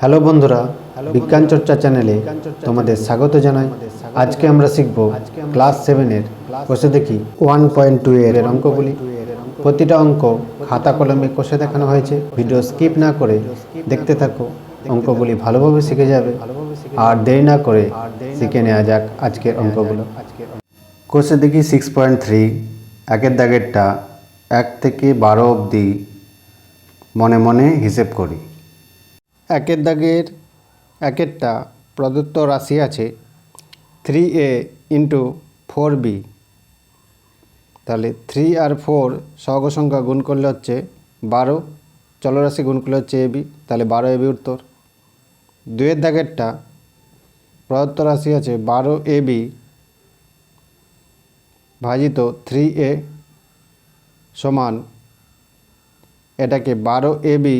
Hello বন্ধুরা বিজ্ঞান চর্চা চ্যানেলে তোমাদের স্বাগত জানাই। আজকে আমরা শিখব ক্লাস সেভেনের কষে দেখি ওয়ান পয়েন্ট টু এর অঙ্কগুলি। প্রতিটা অঙ্ক খাতা কলমে কষে দেখানো হয়েছে। ভিডিও স্কিপ না করে দেখতে থাকো। অঙ্কগুলি ভালোভাবে শিখে যাবে। আর দেরি না করে শিখে নেওয়া যাক আজকের অঙ্কগুলো। কোষে দেখি সিক্স পয়েন্ট থ্রি একের দাগেরটা এক থেকে বারো অবধি মনে মনে হিসেব করি। একের দাগের একেরটা প্রদত্ত রাশি আছে three A into four B. তাহলে থ্রি আর ফোর সহগ সংখ্যা গুণ করলে হচ্ছে বারো, চলরাশি গুণ করলে হচ্ছে এবি তাহলে বারো এবি উত্তর। দুয়ের দাগেরটা প্রদত্ত রাশি আছে বারো এবি ভাজিত থ্রি এ সমান এটাকে বারো এবি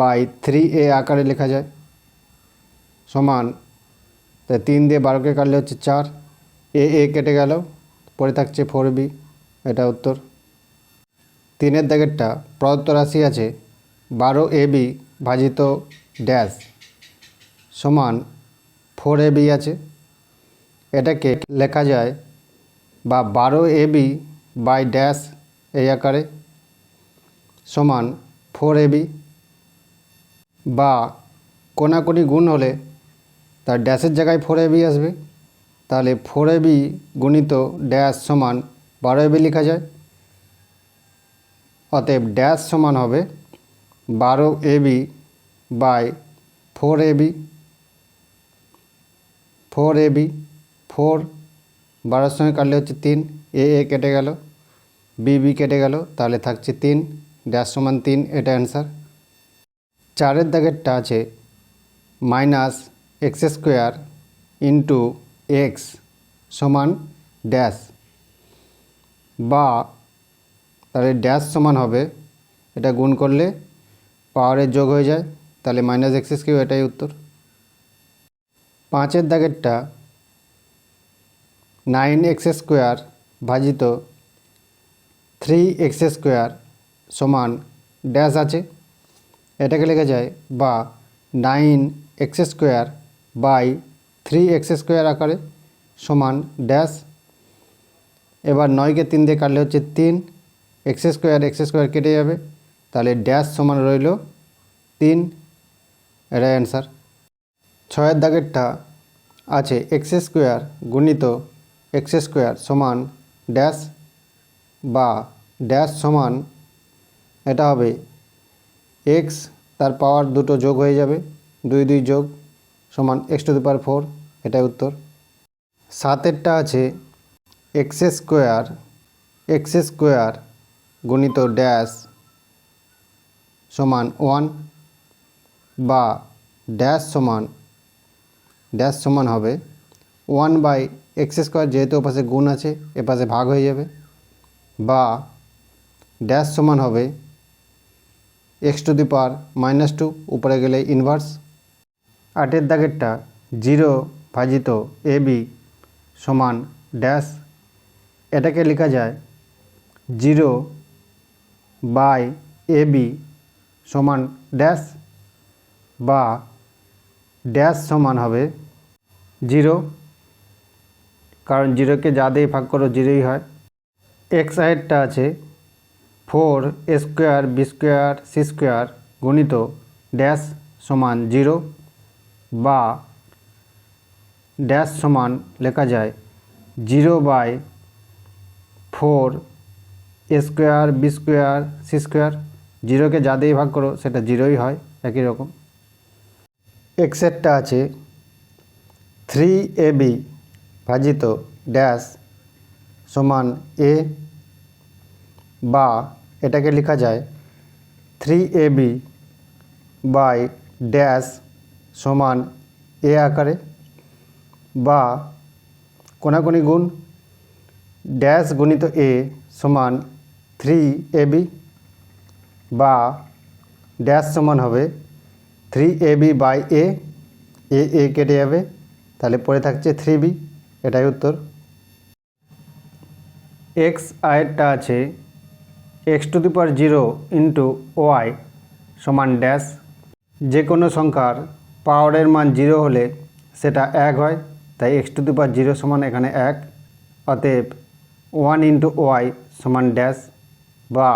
বাই থ্রি এ আকারে লেখা যায়। সমান, তাই তিন দিয়ে বারোকে কাটলে হচ্ছে চার। এ এ কেটে গেল, পরে থাকছে ফোর বি এটা উত্তর। তিনের দাগেরটা প্রদত্ত রাশি আছে, বারো এ বি ভাজিত ড্যাশ সমান ফোর এ বি আছে। এটাকে লেখা যায়, বা বারো এ বি বাই ড্যাশ এই আকারে। সমান ফোর এ বি বা কোনাকুনি গুণ হলে তার ড্যাশের জায়গায় ফোর এবি আসবে। তাহলে ফোর এবি গুণিত ড্যাশ সমান বারো এবি লেখা যায়। অতএব ড্যাশ সমান হবে বারো A B by four A B four A B four বারোর সঙ্গে কাটলে হচ্ছে তিন। এ এ কেটে গেল। বি বি কেটে গেল, তাহলে থাকছে তিন। ড্যাশ সমান তিন, এটা অ্যান্সার চারের দাগেরটা আছে minus X square into X সমান ড্যাশ। বা তাহলে ড্যাশ সমান হবে, এটা গুণ করলে পাওয়ারের যোগ হয়ে যায়, তাহলে মাইনাস এক্স স্কিউ এটাই উত্তর। পাঁচের দাগেরটা নাইন এক্স স্কোয়ার ভাজিত থ্রি এক্স স্কোয়ার সমান ড্যাশ আছে। এটাকে লেখা যায় বা nine X square by three X square আকারে সমান ড্যাশ। এবার নয়কে তিন দিয়ে কাটলে হচ্ছে তিন, এক্স স্কোয়ার এক্স স্কোয়ার কেটে যাবে, তাহলে ড্যাশ সমান রইল তিন। এটাই অ্যান্সার। ছয়ের দাগেরটা আছে এক্স স্কোয়ার গুণিত এক্স স্কোয়ার সমান ড্যাশ বা ড্যাশ সমান, এটা হবে এক্স তার পাওয়ার দুটো যোগ হয়ে যাবে। দুই দুই যোগ সমান X to the power four এটাই উত্তর। সাতেরটা আছে এক্স স্কোয়ার এক্স স্কোয়ার গুণিত ড্যাশ সমান ওয়ান বা ড্যাশ সমান ড্যাশ সমান হবে ওয়ান বাই এক্স স্কোয়ার যেহেতু ওপাশে গুণ আছে, এপাশে ভাগ হয়ে যাবে। বা ড্যাশ সমান হবে X to the power minus two উপরে গেলে ইনভার্স আটের দাগেরটা জিরো ভাজিত এ বি সমান ড্যাশ এটাকে লেখা যায় জিরো বাই এ বি সমান ড্যাশ বা ড্যাশ সমান হবে জিরো কারণ জিরোকে যা দিয়ে ভাগ করো জিরোই হয়। এক্স সাইডটা আছে four square, B square, C square গুণিত ড্যাশ সমান জিরো বা ড্যাশ সমান লেখা যায় zero by four square, B square, C square. জিরোকে যা দিয়ে ভাগ করো, সেটা জিরোই হয়, একই রকম। এক্সেরটা আছে। থ্রি এ বি ভাজিত ড্যাশ সমান এ বা এটাকে লেখা যায় three A B by dash সমান এ আকারে বা কোনাকুনি গুণ ড্যাশ গুণিত এ সমান থ্রি এ বি বা ড্যাশ সমান হবে three A B by A A A কেটে যাবে। তাহলে পড়ে থাকছে থ্রি বি এটাই উত্তর। এক্স আয়েরটা আছে X to the power zero into Y সমান ড্যাশ। যে কোনো সংখ্যার পাওয়ারের মান জিরো হলে সেটা এক হয়, তাই X to the power zero সমান এখানে এক। অতএব ওয়ান ইন্টু ওয়াই সমান ড্যাশ বা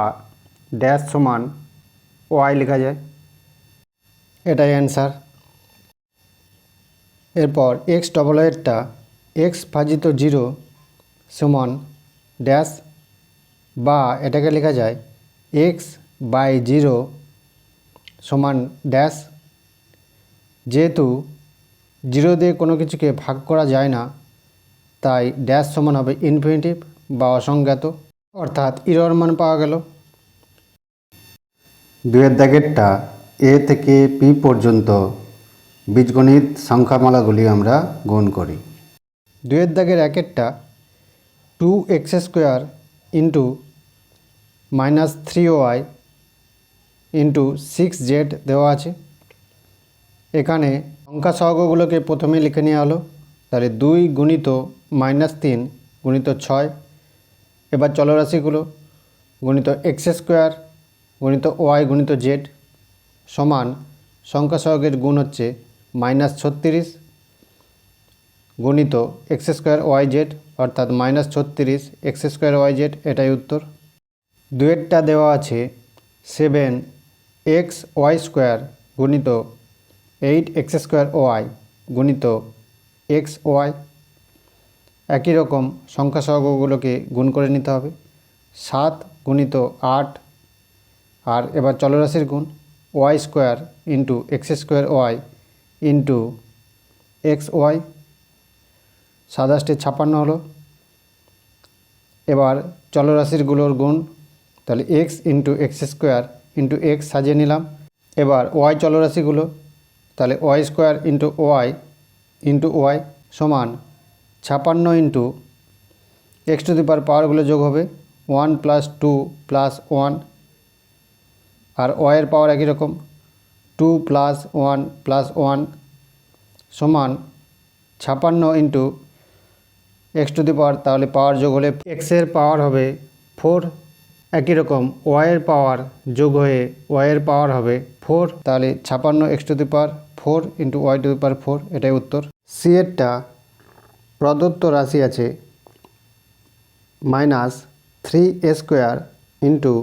ড্যাশ সমান ওয়াই লেখা যায়। এটাই অ্যান্সার। এরপর এক্স ডবল এরটা এক্স ভাজিত জিরো সমান ড্যাশ বা এটাকে লেখা যায় এক্স বাই জিরো সমান ড্যাশ যেহেতু জিরো দিয়ে কোনো কিছুকে ভাগ করা যায় না, তাই ড্যাশ সমান হবে ইনফিনিটিভ বা অসংজ্ঞাত। অর্থাৎ ইরর মান পাওয়া গেল। দুয়ের দাগেরটা এ থেকে পি পর্যন্ত বীজগণিত সংখ্যামালাগুলি আমরা গুণ করি। দুয়ের দাগের একেরটা two X square into minus three Y into six Z দেওয়া আছে। এখানে সংখ্যা সহগগুলোকে প্রথমে লিখে নেওয়া হলো, তাহলে দুই গুণিত মাইনাস তিন গুণিত ছয়। এবার চলরাশিগুলো গুণিত এক্স স্কোয়ার গুণিত ওয়াই গুণিত জেড সমান সংখ্যা সহগের গুণ হচ্ছে মাইনাস ছত্রিশ গুণিত এক্স স্কোয়ার ওয়াই জেড, অর্থাৎ মাইনাস ছত্রিশ এক্স স্কোয়ার ওয়াই জেড এটাই উত্তর। দুয়েরটা দেওয়া আছে সেভেন এক্স ওয়াই স্কোয়ার গুণিত এইট এক্স স্কোয়ার ওয়াই গুণিত এক্স ওয়াই। একই রকম সংখ্যা সহগগুলোকে গুণ করে নিতে হবে। সাত গুণিত আট। আর এবার চলরাশির গুণ। Y square into X square Y into X Y. সাতাশটি ছাপ্পান্ন হলো। এবার চলরাশিরগুলোর গুণ। তাহলে X into X square into X সাজিয়ে নিলাম। এবার ওয়াই চলরাশিগুলো, তাহলে Y square into Y into Y সমান ছাপান্ন into X to the power পাওয়ারগুলো যোগ হবে one plus two plus one আর ওয়াইয়ের পাওয়ার একই রকম two plus one plus one সমান ছাপান্ন into X to the power তাহলে পাওয়ার যোগ হলে এক্সের পাওয়ার হবে ফোর একই রকম ওয়াইয়ের পাওয়ার যোগ হয়ে ওয়াইয়ের পাওয়ার হবে ফোর তাহলে ছাপান্ন X to the power four into Y to the power four এটাই উত্তর। সি এরটা প্রদত্ত রাশি আছে minus three A square into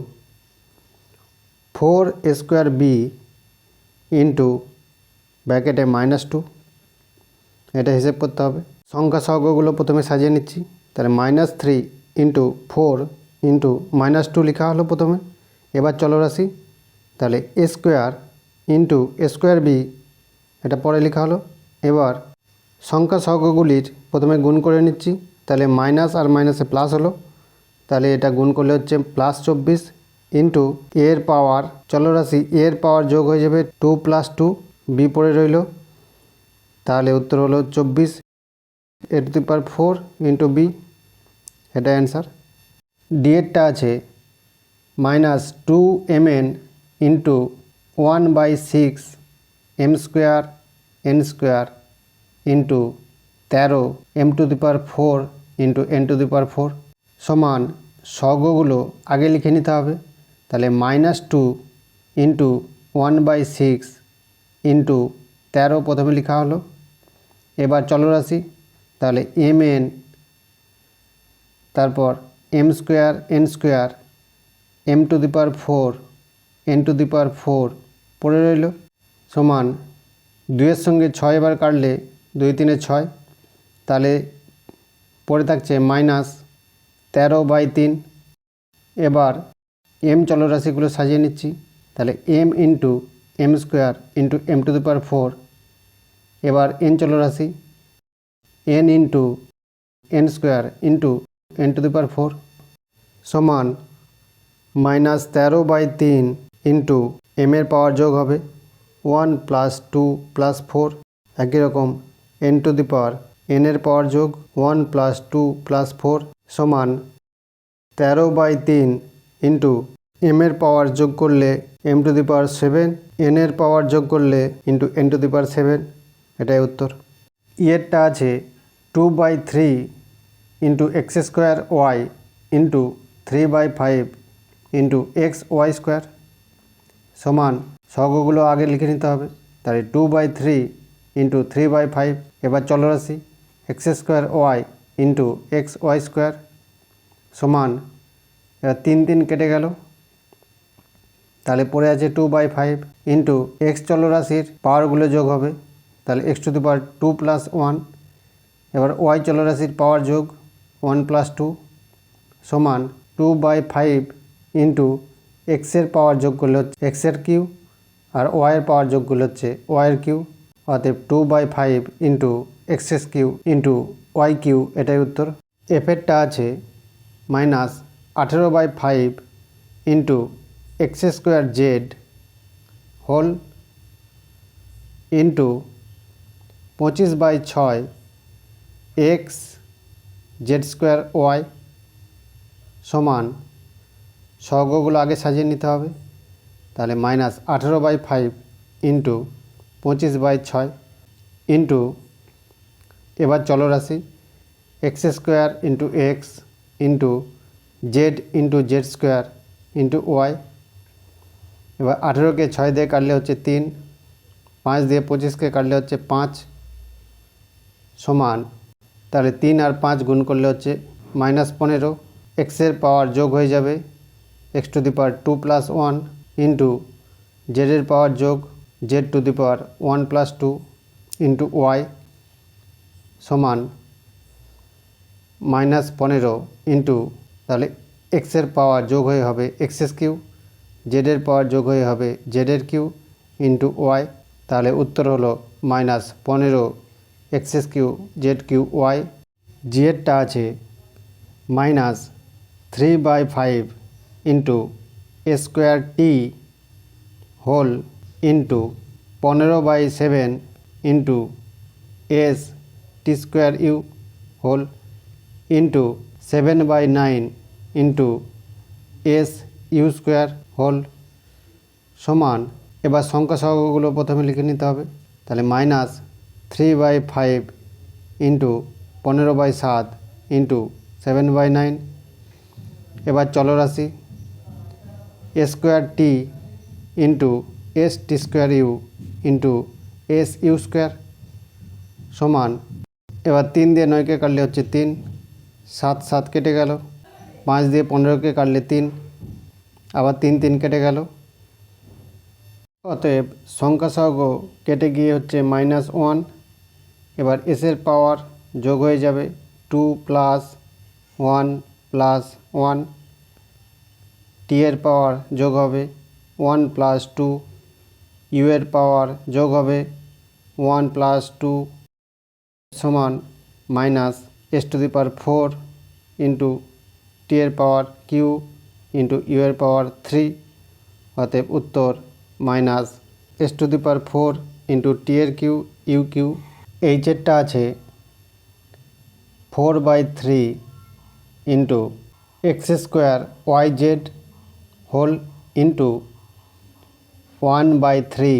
four square B into ব্র্যাকেটে মাইনাস টু এটা হিসেব করতে হবে। সংখ্যা সহগগুলো প্রথমে সাজিয়ে নিচ্ছি, তাহলে minus three into four into minus two লেখা হলো প্রথমে। এবার চলরাশি তাহলে A square into square B, এটা পরে লেখা হলো। এবার সংখ্যা সহগগুলির প্রথমে গুণ করে নিচ্ছি। তাহলে মাইনাস আর মাইনাসে প্লাস হলো। তাহলে এটা গুণ করলে হচ্ছে প্লাস চব্বিশ ইন্টু এর পাওয়ার চলরাশি এর পাওয়ার যোগ হয়ে যাবে টু প্লাস টু, বি পড়ে রইল। তাহলে উত্তর হলো চব্বিশ A to power four into B, এটা অ্যান্সার। ডিএডটা আছে minus two M N into one by six M square N square into তেরো M to the power four into N to the power four সমান সহগগুলো আগে লিখে নিতে হবে। তাহলে minus two into one by six into তেরো প্রথমে লেখা হলো। এবার চলরাশি তাহলে এম এন তারপর M square N square M to the power four N to the power four পড়ে রইল। সমান দুইয়ের সঙ্গে ছয় এবার কাটলে দুই তিনে ছয়। তাহলে পড়ে থাকছে মাইনাস তেরো বাই তিন। এবার এম চলরাশিগুলো সাজিয়ে নিচ্ছি। তাহলে M into M square into M to the power four এবার এন চলরাশি N into N square into N to the power four সমান মাইনাস তেরো বাই তিন ইন্টু এম এর পাওয়ার যোগ হবে one plus two plus four. একই রকম N to the power N এর পাওয়ার যোগ one plus two plus four সমান তেরো বাই তিন ইন্টু এম এর পাওয়ার যোগ করলে M to the power seven, N এর পাওয়ার যোগ করলে into N to the power seven. এটাই উত্তর। ইয়েরটা আছে two by three into X square Y into three by five into X Y square সমান সহগগুলো আগে লিখে নিতে হবে। তাহলে two by three into three by five এবার চলরাশি X square Y into X Y square সমান, এবার তিন তিন কেটে গেল। তাহলে পড়ে আছে two by five into X চলরাশির পাওয়ারগুলো যোগ হবে। তাহলে X to the power two plus one এবার ওয়াই চলরাশির পাওয়ার যোগ ওয়ান প্লাস টু সমান টু বাই ফাইভ ইন্টু এক্সের পাওয়ার যোগ হচ্ছে এক্সের কিউ আর ওয়াইয়ের পাওয়ার যোগ করলে হচ্ছে ওয়াইয়ের কিউ। অতএব two by five into x's cube into y cube, এটাই উত্তর। এফেরটা আছে মাইনাস আঠেরো by five into x square z whole into পঁচিশ বাই ছয় এক্স জেড স্কোয়ার ওয়াই। সমান সহগগুলো আগে সাজিয়ে নিতে হবে। তাহলে মাইনাস আঠেরো বাই ফাইভ ইন্টু পঁচিশ বাই ছয় ইন্টু এবার চলরাশি x square into x into z into z square into y এবার আঠেরোকে ছয় দিয়ে কাটলে হচ্ছে তিন, পাঁচ দিয়ে পঁচিশকে কাটলে হচ্ছে পাঁচ সমান। তাহলে তিন আর পাঁচ গুণ করলে হচ্ছে মাইনাস পনেরো। এক্সের পাওয়ার যোগ হয়ে যাবে x to the power two plus one into জেডের power যোগ z to the power one plus two into y সমান মাইনাস পনেরো ইন্টু তাহলে এক্সের পাওয়ার যোগ হয়ে হবে এক্সএস কিউ জেডের পাওয়ার যোগ হয়ে হবে জেডের কিউ ইন্টু ওয়াই তাহলে উত্তর হলো মাইনাস পনেরো x's cube z cube y জিএডটা আছে minus three by five into square t whole into পনেরো by seven into s t square u whole into seven by nine into s u square whole সমান। এবার সংখ্যা সহগগুলো প্রথমে লিখে নিতে হবে। তাহলে minus three by five into পনেরো বাই সাত ইন্টু সেভেন বাই নাইন এবার চলরাশি a square t into s t square u into s u square সমান, এবার তিন দিয়ে নয়কে কাটলে হচ্ছে তিন, সাত সাত কেটে গেল, পাঁচ দিয়ে পনেরোকে কাটলে তিন, আবার তিন তিন কেটে গেল। অতএব সংখ্যা সহগ কেটে গিয়ে হচ্ছে মাইনাস ওয়ান এবার এসের পাওয়ার যোগ হয়ে যাবে two plus one plus one t এর পাওয়ার যোগ হবে ওয়ান প্লাস টু ইউ এর পাওয়ার যোগ হবে ওয়ান প্লাস টু সমান minus s to the power four into t এর পাওয়ার কিউ ইন্টু ইউ এর পাওয়ার থ্রি, অতএব উত্তর minus s to the power four into t এর কিউ ইউ কিউ এইচেরটা আছে four by three into x square y z whole into one by three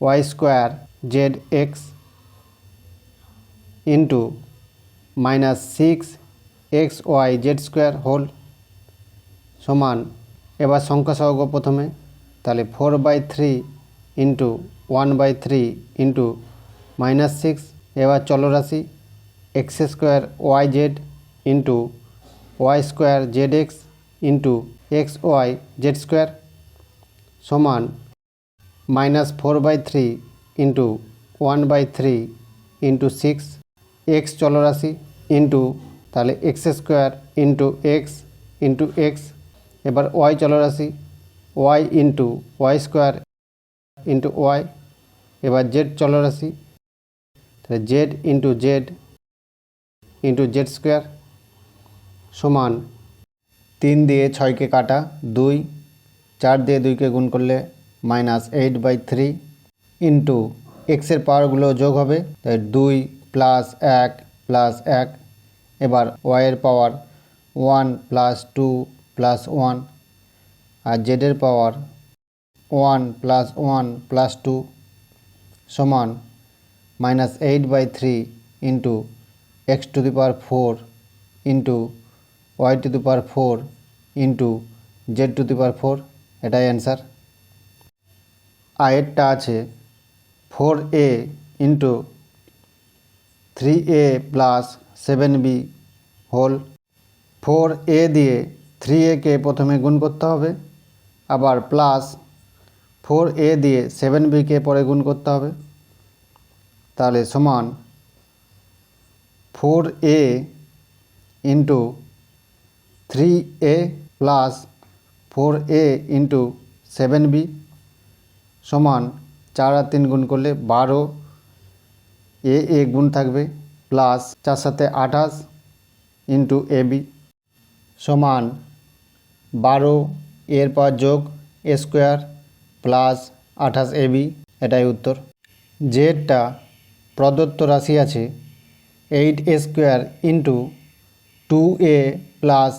y square z x into minus six x y z square whole সমান। এবার সংখ্যা সহগ প্রথমে। তাহলে four by three into one by three into minus six. এবার চলরাশি x square y z into y square z x into x y z square সমান minus four by three into one by three into six x চলরাশি into তাহলে x square into x into x এবার y চলরাশি y into y square into y এবার z চলরাশি তাহলে z into z into z square সমান তিন দিয়ে ছয়কে কাটা দুই, চার দিয়ে দুইকে গুণ করলে minus eight by three into এক্সের পাওয়ারগুলো যোগ হবে, তাই দুই প্লাস এক প্লাস এক। এবার ওয়াইয়ের power one plus two plus one আর জেডের power one plus one plus two সমান minus eight by three into x to the power four into y to the power four into z to the power four এটাই answer আয়েরটা আছে four a into three a plus seven b whole four a দিয়ে three একে প্রথমে গুণ করতে হবে, আবার প্লাস ফোর এ দিয়ে সেভেন বিকে পরে গুণ করতে হবে। তাহলে সমান four a into three a plus four a into seven b সমান চার আর তিন গুণ করলে বারো। এ এ গুণ থাকবে প্লাস চার সাথে আঠাশ ইন্টু এ বি সমান বারো। এর পর যোগ এ স্কোয়ার প্লাস আঠাশ এ বি এটাই উত্তর। জেডটা প্রদত্ত রাশি আছে eight a square into two a plus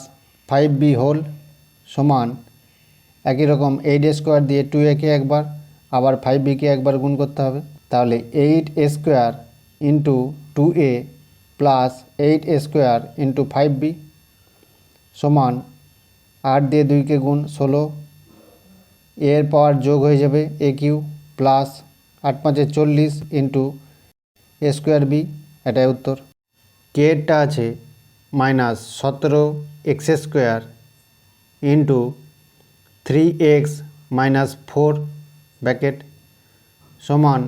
five b whole সমান একই রকম এইট স্কোয়ার দিয়ে টু একে একবার, আবার ফাইভ বিকে একবার গুণ করতে হবে। তাহলে eight square into two a plus eight square into five b সমান আট দিয়ে দুইকে গুণ ষোলো। এর পর যোগ হয়ে যাবে এ কিউ প্লাস আট পাঁচে চল্লিশ ইন্টু এ স্কোয়ার বি, এটাই উত্তর। কেটা আছে? মাইনাস সতেরো x square into three x minus four bracket সমান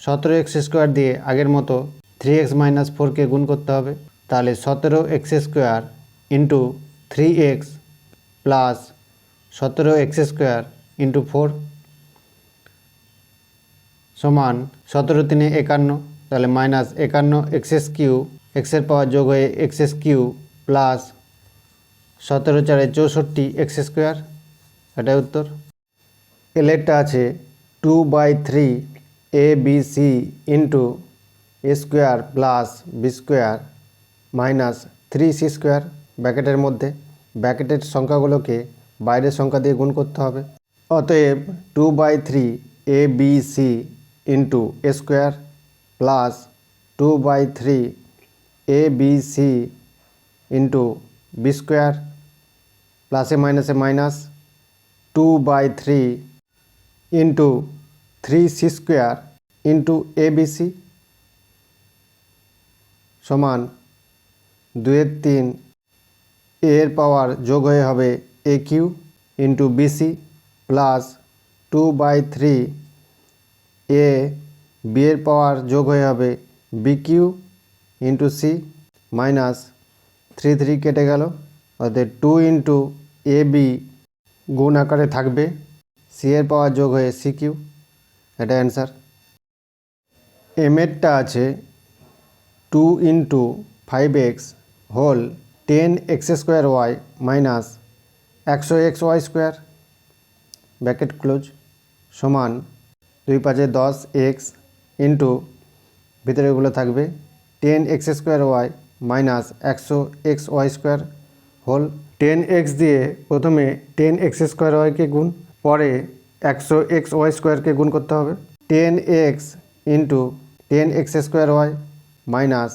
সতেরো এক্স স্কোয়ার দিয়ে আগের মতো থ্রি এক্স মাইনাস ফোরকে গুণ করতে হবে। তাহলে সতেরো x square into three x plus সতেরো এক্স স্কোয়ার ইন্টু ফোর সমান সতেরো তিনে একান্ন, তাহলে মাইনাস একান্ন এক্সএস কিউ এক্সের পাওয়ার যোগ হয়ে এক্সএস কিউ প্লাস সতেরো চারে চৌষট্টি এক্স স্কোয়ার, এটাই উত্তর। এলেরটা আছে two by three a b c into square plus b square minus three c square ব্যাকেটের মধ্যে। ব্যাকেটের সংখ্যাগুলোকে বাইরের সংখ্যা দিয়ে গুণ করতে হবে। অতএব two by three a b c into square plus two by three a b c into b square প্লাসে মাইনাসে minus two by three into three c square into a b c সমান দুয়ের তিন এর পাওয়ার যোগ হয়ে হবে a cube into b c plus two by three a b এর পাওয়ার যোগ হয়ে হবে b cube into c minus three three কেটে গেল। অর্থাৎ টু ইন্টু এ বি গুণ আকারে থাকবে। সি এর পাওয়ার যোগ হয়ে সি কিউ এটা অ্যান্সার এমেরটা আছে two into five x whole ten x square y minus একশো x y square bracket close সমান দুই পাঁচে দশ এক্স ইন্টু ভিতরেগুলো থাকবে ten x square y minus একশো x y square whole ten x দিয়ে প্রথমে টেন এক্স স্কোয়ার ওয়াইকে গুণ, পরে একশো এক্স ওয়াই স্কোয়ারকে গুণ করতে হবে। Ten x into ten x square y minus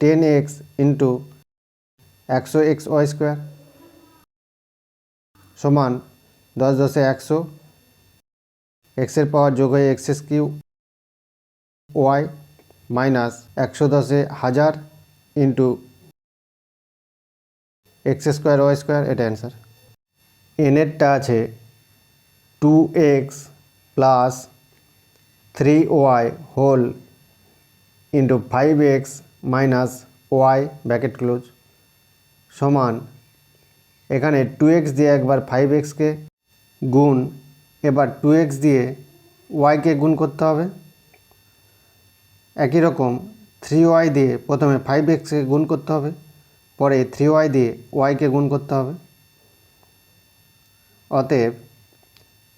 ten x into একশো এক্স ওয়াই স্কোয়ার সমান দশ দশে একশো এক্সের পাওয়ার যোগ হয়ে এক্সএস কিউ ওয়াই মাইনাস একশো দশে হাজার into x square y square, এটা অ্যান্সার। এনেরটা আছে two x plus three y whole into five x minus y bracket close সমান এখানে টু এক্স দিয়ে একবার ফাইভ এক্সকে গুণ, এবার টু এক্স দিয়ে ওয়াইকে গুণ করতে হবে। একই রকম থ্রি ওয়াই দিয়ে প্রথমে ফাইভ এক্সকে গুণ করতে হবে, পরে থ্রি ওয়াই দিয়ে ওয়াইকে গুণ করতে হবে। অতএব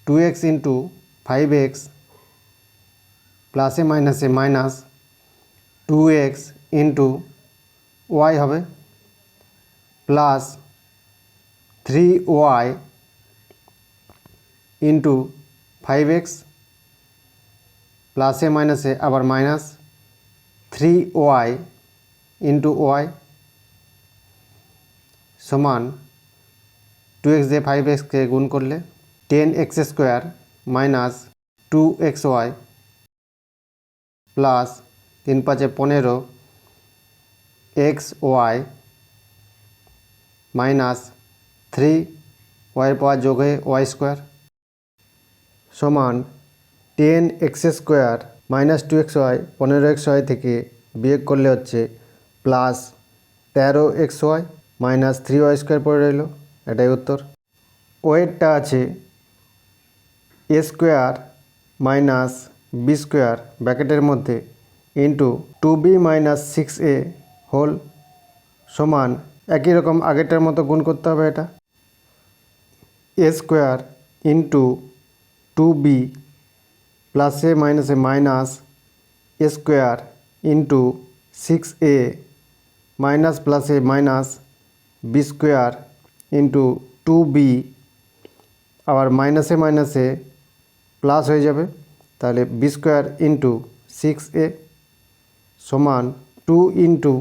two x into five x প্লাসে মাইনাসে minus two x into y হবে plus three y into five x প্লাসে মাইনাসে আবার minus three y into y সমান টু এক্স দিয়ে ফাইভ এক্সকে গুণ করলে ten x square minus two x y plus তিন পাঁচে পনেরো এক্স ওয়াই মাইনাস থ্রি ওয়াইয়ের পাওয়ার যোগ হয়ে ওয়াই স্কোয়ার সমান ten x square minus two x y, পনেরো এক্স ওয়াই থেকে বিয়োগ করলে হচ্ছে প্লাস তেরো x y minus three y square পড়ে রইল। এটাই উত্তর। ওয়েটটা আছে a square minus b square ব্র্যাকেটের মধ্যে into two b minus six a whole সমান একই রকম আগেরটার মতো গুণ করতে হবে এটা। A square into two b plus a minus a minus square into six a minus plus minus b square into two b আবার মাইনাসে মাইনাসে প্লাস হয়ে যাবে। তাহলে b square into six a সমান two into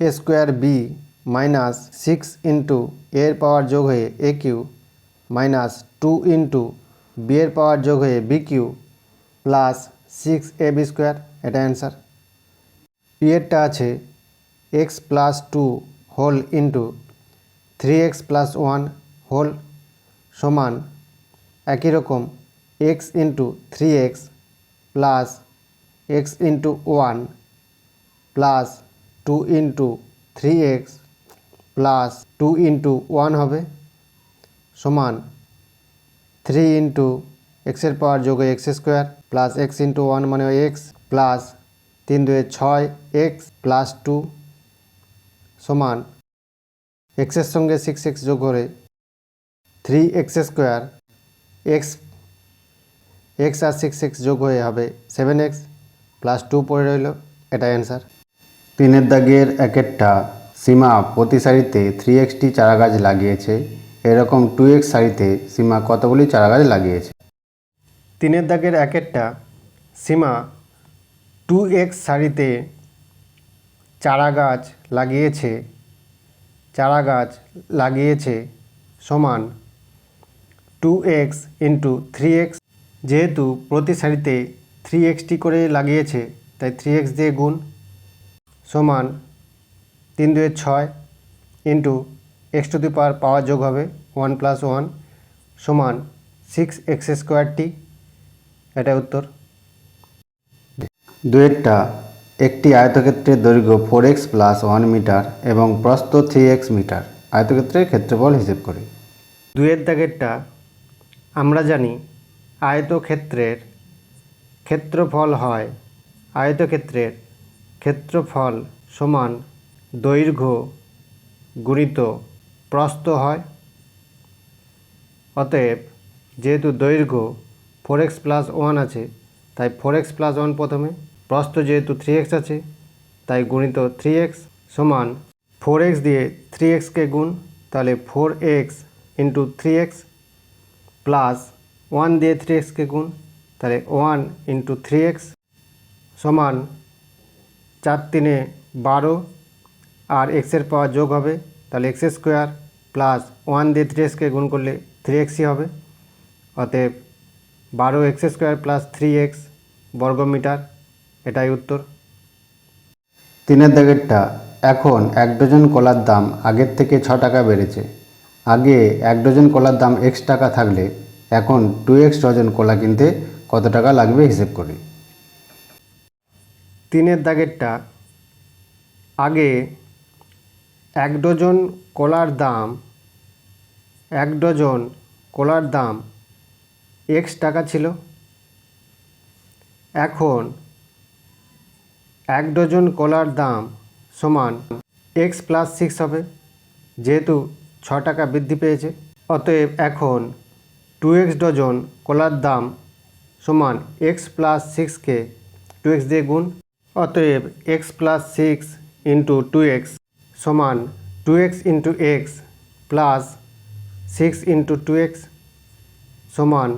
a square b minus six into এর power যোগ হয়ে a cube minus two into b এর পাওয়ার যোগ হয়ে b cube plus six a b square, এটা অ্যান্সার। পি এরটা আছে x plus two whole into three x plus one whole সমান একই রকম x into three x plus x into one plus two into three x plus two into one হবে সমান three into এক্সের power যোগে x square plus x into one মানে x plus তিন দুয়ে ছয় এক্স প্লাস টু সমান এক্সের সঙ্গে সিক্স এক্স যোগ করে three x square x x আর সিক্স এক্স যোগ হয়ে হবে সেভেন এক্স প্লাস টু পড়ে রইল। এটা অ্যান্সার তিনের দাগের একেরটা সীমা প্রতি সারিতে থ্রি এক্সটি চারা গাছ লাগিয়েছে। এরকম টু এক্স সারিতে সীমা কতগুলি চারা গাছ লাগিয়েছে? তিনের দাগের একেরটা সীমা টু এক্স সারিতে চারা গাছ লাগিয়েছে চারা গাছ লাগিয়েছে সমান two x into three x. যেহেতু প্রতি সারিতে থ্রি এক্সটি করে লাগিয়েছে, তাই থ্রি এক্স দিয়ে গুণ সমান তিন দুয়ে ছয় into x to the power power যোগ হবে ওয়ান প্লাস ওয়ান সমান সিক্স এক্স স্কোয়ারটি এটা উত্তর। দুয়েরটা একটি আয়তক্ষেত্রের দৈর্ঘ্য four x plus one metre এবং প্রস্থ থ্রি এক্স মিটার আয়তক্ষেত্রের ক্ষেত্রফল হিসেব করি। দুয়ের দাগেরটা আমরা জানি আয়তক্ষেত্রের ক্ষেত্রফল হয় আয়তক্ষেত্রের ক্ষেত্রফল সমান দৈর্ঘ্য গুণিত প্রস্থ হয়। অতএব যেহেতু দৈর্ঘ্য ফোর এক্স প্লাস ওয়ান আছে, তাই ফোর এক্স প্লাস ওয়ান প্রথমে, প্রস্থ যেহেতু থ্রি এক্স আছে, তাই গুণিত থ্রি এক্স সমান ফোর এক্স দিয়ে থ্রি এক্সকে গুণ, তাহলে four x into three x plus one দিয়ে থ্রি এক্সকে গুণ, তাহলে ওয়ান ইন্টু থ্রি এক্স সমান চার তিনে বারো, আর এক্সের পাওয়ার যোগ হবে, তাহলে এক্স স্কোয়ার প্লাস ওয়ান দিয়ে থ্রি এক্সকে গুণ করলে থ্রি এক্সই হবে, অতএব বারো x square plus three x বর্গমিটার এটাই উত্তর। তিনের দাগেরটা এখন এক ডজন কলার দাম আগের থেকে ছ টাকা বেড়েছে। আগে এক ডজন কলার দাম এক্স টাকা থাকলে এখন টু এক্স ডজন কলা কিনতে কত টাকা লাগবে হিসেব করি। তিনের দাগেরটা আগে এক ডজন কলার দাম এক ডজন কলার দাম এক্স টাকা ছিল। এখন এক ডজন কলার দাম সমান এক্স প্লাস সিক্স হবে, যেহেতু ছ টাকা বৃদ্ধি পেয়েছে। অতএব এখন টু এক্স ডজন কলার দাম সমান এক্স প্লাস সিক্সকে টু এক্স দিয়ে গুণ। অতএব x plus six into two x সমান two x into x plus six into two x সমান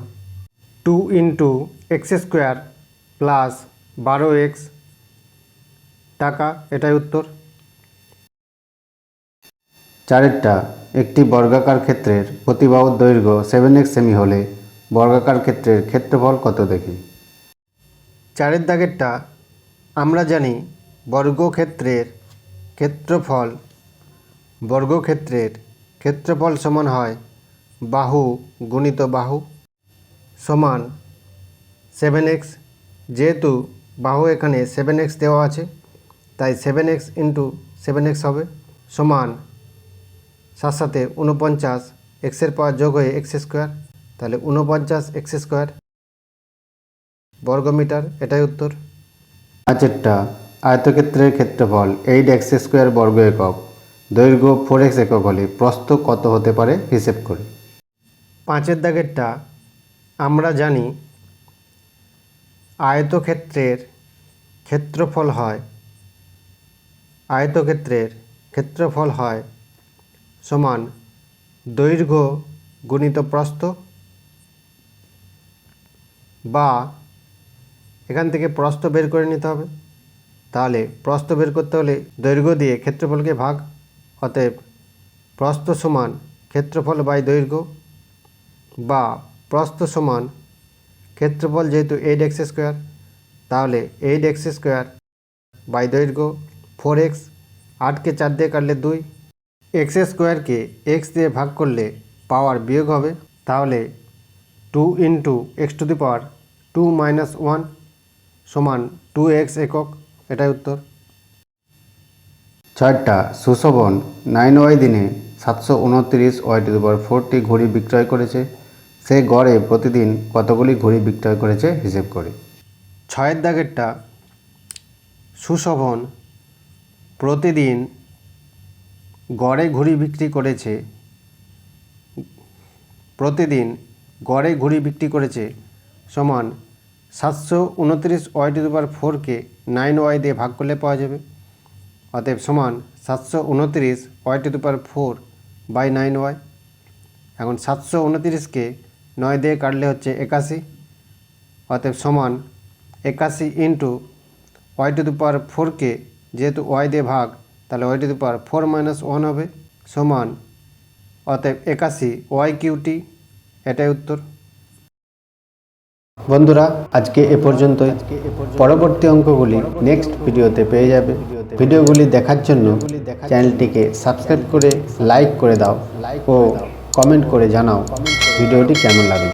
two into x square plus বারো এক্স টাকা, এটাই উত্তর। চারেরটা একটি বর্গাকার ক্ষেত্রের প্রতিবাহুর দৈর্ঘ্য সেভেন এক্স সেমি হলে বর্গাকার ক্ষেত্রের ক্ষেত্রফল কত দেখি? চারের দাগেরটা আমরা জানি বর্গক্ষেত্রের ক্ষেত্রফল বর্গক্ষেত্রের ক্ষেত্রফল সমান হয় বাহু গুণিত বাহু। সমান সেভেন এক্স যেহেতু বাহু এখানে সেভেন এক্স দেওয়া আছে তাই seven x into seven x হবে সমান সাথে সাথে উনপঞ্চাশ এক্সের পাওয়ার যোগ হয়ে এক্স স্কোয়ার তাহলে উনপঞ্চাশ এক্স স্কোয়ার বর্গমিটার এটাই উত্তর। পাঁচেরটা আয়তক্ষেত্রের ক্ষেত্রফল এইট এক্স স্কোয়ার বর্গ একক দৈর্ঘ্য ফোর এক্স একক হলে প্রস্থ কত হতে পারে? হিসেব করি। পাঁচের দাগেরটা আমরা জানি আয়তক্ষেত্রের ক্ষেত্রফল হয়, আয়তক্ষেত্রের ক্ষেত্রফল হয় সমান দৈর্ঘ্য গুণিত প্রস্থ বা এখান থেকে প্রস্থ বের করে নিতে হবে। তাহলে প্রস্থ বের করতে হলে দৈর্ঘ্য দিয়ে ক্ষেত্রফলকে ভাগ, অতএব প্রস্থ সমান ক্ষেত্রফল বাই দৈর্ঘ্য বা প্রস্থ সমান ক্ষেত্রফল যেহেতু এইট এক্স স্কোয়ার তাহলে এইট এক্স স্কোয়ার বাই দৈর্ঘ্য ফোর এক্স আটকে চার দিয়ে কাটলে দুই এক্স স্কোয়ারকে এক্স দিয়ে ভাগ করলে পাওয়ার বিয়োগ হবে, তাহলে two into x to the power two minus one সমান টু এক্স একক, এটাই উত্তর। ছয়টা সুশোভন নাইন ওয়াই দিনে সাতশো উনত্রিশ ওয়াই টু দি পাওয়ার ফোরটি ঘড়ি বিক্রয় করেছে। সে গড়ে প্রতিদিন কতগুলি ঘড়ি বিক্রয় করেছে হিসেব করে। ছয়ের দাগেরটা, সুশোভন প্রতিদিন গড়ে ঘুড়ি বিক্রি করেছে, প্রতিদিন গড়ে ঘুড়ি বিক্রি করেছে সমান সাতশো উনত্রিশ ওয়াই টু পাওয়ার ফোরকে নাইন ওয়াই দিয়ে ভাগ করলে পাওয়া যাবে। অতএব সমান সাতশো উনত্রিশ y to power four by nine y. এখন সাতশো উনত্রিশকে নয় দিয়ে কাটলে হচ্ছে একাশি, অতএব সমান একাশি into y to the power ফোরকে যেহেতু ওয়াই দিয়ে ভাগ, তাহলে y to the power four minus one হবে, সমান অতএব একাশি ওয়াই কিউটি এটাই উত্তর। বন্ধুরা, আজকে এ পর্যন্তই। পরবর্তী অঙ্কগুলি নেক্সট ভিডিওতে পেয়ে যাবে। ভিডিওগুলি দেখার জন্য চ্যানেলটিকে সাবস্ক্রাইব করে লাইক করে দাও ও কমেন্ট করে জানাও। ভিডিওটি কেমন লাগে